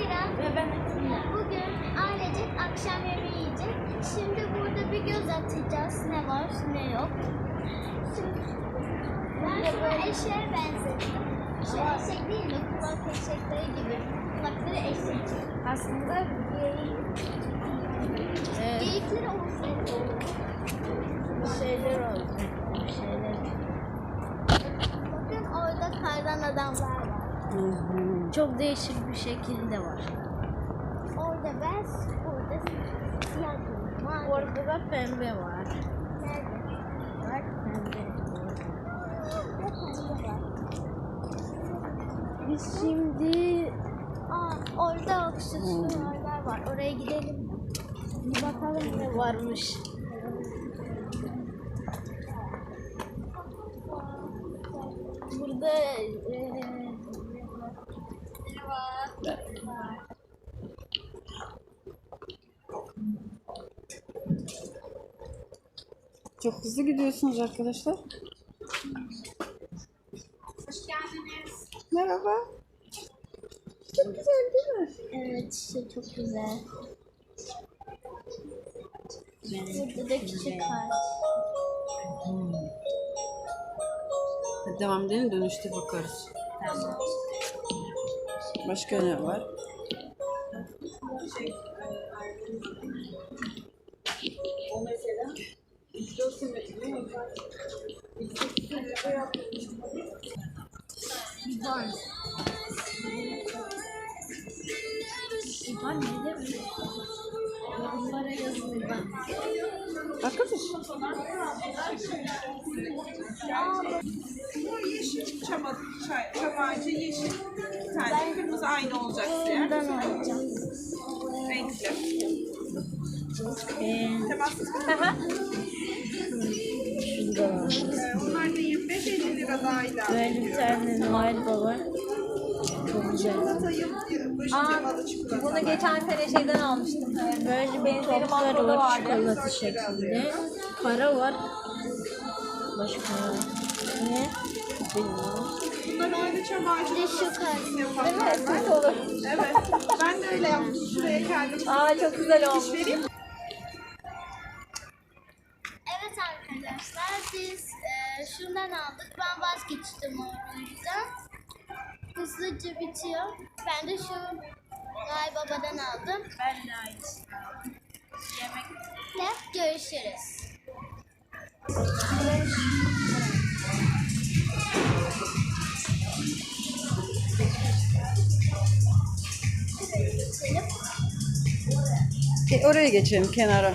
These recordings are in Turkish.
Mira Ve ben bugün ailecek akşam yemeği yiyecek. Şimdi burada bir göz atacağız. Ne var ne yok. Şimdi ben şuna eşeğe benzettim. Şey eşek değil de kulak eşekleri gibi. Kulakları eşek. aslında e, Geyikleri olsaydı olur. şeyler oldu. Şeyler. Bakın orada kardan adamlar var. Çok değişik bir şekilde var. Orada beyaz, burada siyah. Mavi. Orada da pembe var. Nerede? Pembe. Ve pembe var. Biz şimdi Aa, orada aksesuarlar var. Oraya gidelim. bir bakalım ne varmış. Burada Çok hızlı gidiyorsunuz arkadaşlar. Hoş geldiniz. Merhaba. Çok güzel değil mi? Evet, işte çok güzel. Burada da küçük. Hadi devam edelim dönüşte bakarız. Başka ne var? İban. Ne demek? Yorumlara. Arkadaş. Bu yeşil çam, çay, çam ağacı yeşil. Bir tane kırmızı aynı olacak diğer. Ben alacağım. Renkli. Ee, Şurada. Ee, Onlar da 25 50 lira daha ilave Böyle bir tane Noel Baba. Çok güzel. Çikolata. Bunu geçen sene şeyden almıştım. Böyle Benzeri makroda var çikolata şeklinde. Para var. Başka ne? Bilmiyorum. Bunlar aynı çam ağacı. Şu kart. Evet. Ben de öyle yaptım. Şuraya kendim. Aa çok güzel olmuş. Evet arkadaşlar biz şundan aldık. Ben vazgeçtim o yüzden. Hızlıca bitiyor. Ben de şu Noel Baba'dan aldım. Ben de aynısı. Yemek Ve görüşürüz. E, oraya geçelim kenara.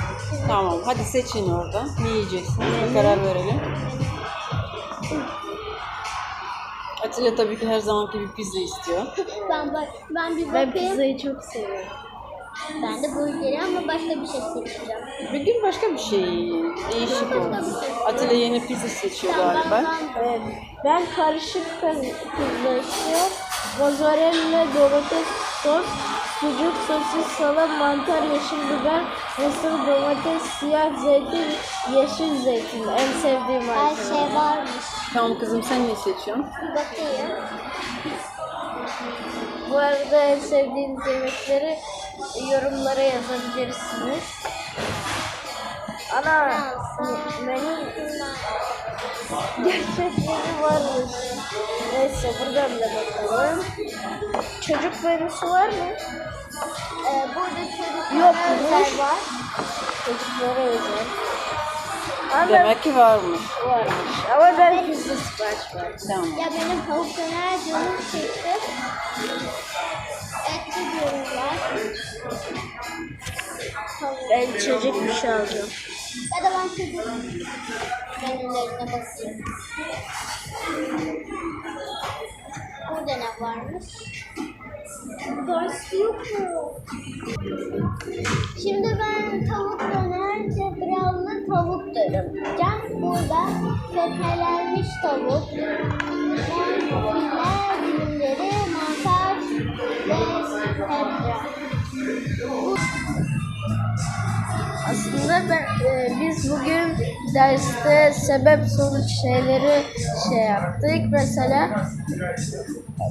Tamam hadi seçin orada. Ne yiyeceksiniz? Bir karar verelim. Atilla tabii ki her zamanki bir pizza istiyor. Ben bak ben bir Ben bakayım. pizzayı çok seviyorum. Ben de burgeri ama başka bir şey seçeceğim. Bir gün başka bir şey değişik oldu. Atilla yeni pizza seçiyor galiba. Evet, ben karışık pizza istiyorum. Mozzarella, domates, sos, sucuk, sosis, salam, mantar, yeşil biber, mısır, domates, siyah zeytin, yeşil zeytin. En sevdiğim Her malzeme. şey varmış. Tamam kızım sen ne seçiyorsun? Bir bakayım. Bu arada en sevdiğiniz yemekleri yorumlara yazabilirsiniz. Ana, menü gerçekleri varmış. Neyse buradan da bakalım. Çocuk menüsü var mı? Ee, burada çocuklara Yokmuş. özel var. Çocuklara özel. Ama Demek ki varmış. varmış. Ama ben pizza sipariş verdim. Tamam. Ya benim tavuk döner canım çekti. Etli diyorlar. Ben içecek bir şey alacağım. Da ben çocuk menülerine basayım. Burada Burada ne varmış? Ders yok mu? Şimdi ben tavuk döner, cebrallı tavuk dürüm. Can burada köftelenmiş tavuk, bonfile dilimleri, mantar ve sebze. Aslında e, biz bugün derste sebep sonuç şeyleri şey yaptık. Mesela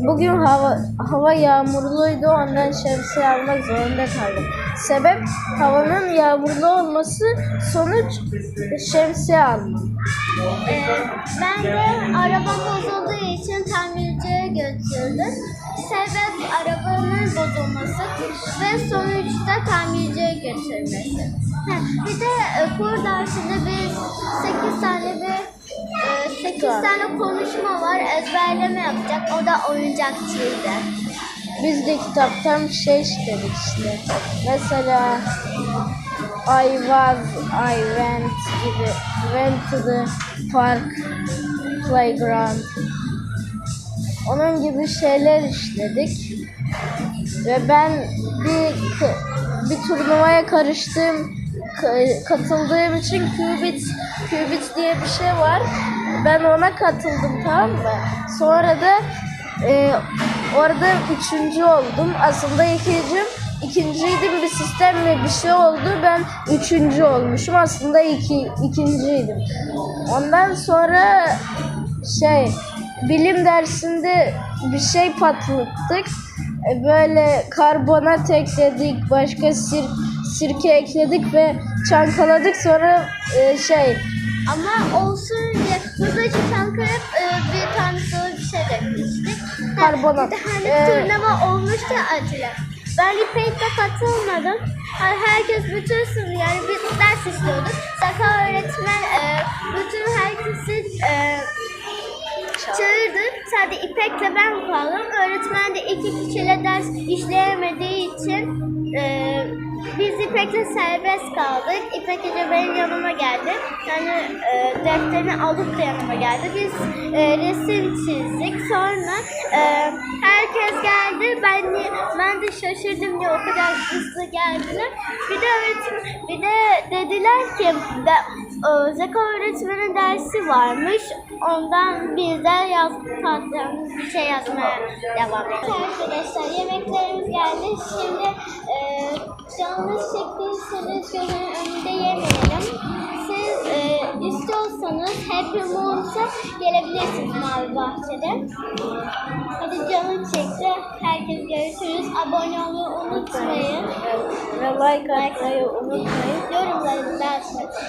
bugün hava hava yağmurluydu ondan şemsiye almak zorunda kaldım. Sebep havanın yağmurlu olması sonuç şemsiye almam. Ee, ben de arabam bozulduğu için tamirciye götürdüm. Sebep arabanın bozulması ve sonuçta tamirciye götürmesi. Bir de e, kur dersinde biz 8 tane bir 8 tane konuşma var. Ezberleme yapacak. O da oyuncakçıydı. Biz de kitaptan şey işledik işte. Mesela I was, I went gibi. Went to the park, playground. Onun gibi şeyler işledik. Ve ben bir bir turnuvaya karıştığım ka- katıldığım için Qubit Qubit diye bir şey var. Ben ona katıldım tamam mı? Sonra da e, orada üçüncü oldum. Aslında ikinciyim. İkinciydim bir sistemle bir şey oldu. Ben üçüncü olmuşum. Aslında iki, ikinciydim. Ondan sonra şey bilim dersinde bir şey patlattık. E, Böyle karbonat ekledik, başka sir, sirke ekledik ve çankaladık. Sonra e, şey Ama olsun diye buradaki çankırıp e, bir tane sonra bir şey. Ha, Karbonat. Tane Ee, turnuva olmuştu acılar. Ben İpek'te katılmadım. Yani herkes bütün sınıf yani biz ders işliyorduk. Zaka öğretmen e, bütün herkesi e, çağırdı. Sadece İpek'le ben kaldım. Öğretmen de iki kişiyle ders işleyemediği için e, biz İpek'le serbest kaldık. İpek Ece benim yanıma geldi. Yani e, defterini alıp da yanıma geldi. Biz e, resim çizdik. Sonra e, herkes geldi. Ben de, ben de şaşırdım diye o kadar hızlı geldiler. Bir de öğretmen, bir de dediler ki e, Zeka öğretmenin dersi varmış. Ondan biz de yaz bir şey yazmaya devam ettik. Arkadaşlar yemeklerimiz geldi. Şimdi e, canınız çektiyseniz gözünün önünde yemeyelim. Siz e, istiyorsanız Happy Moon'sa gelebilirsiniz Mavi Bahçe'de. Hadi. Herkes görüşürüz. Abone olmayı unutmayın. ve like atmayı unutmayın. Yorumları da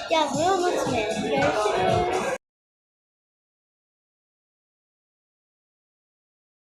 yazmayı unutmayın. Görüşürüz.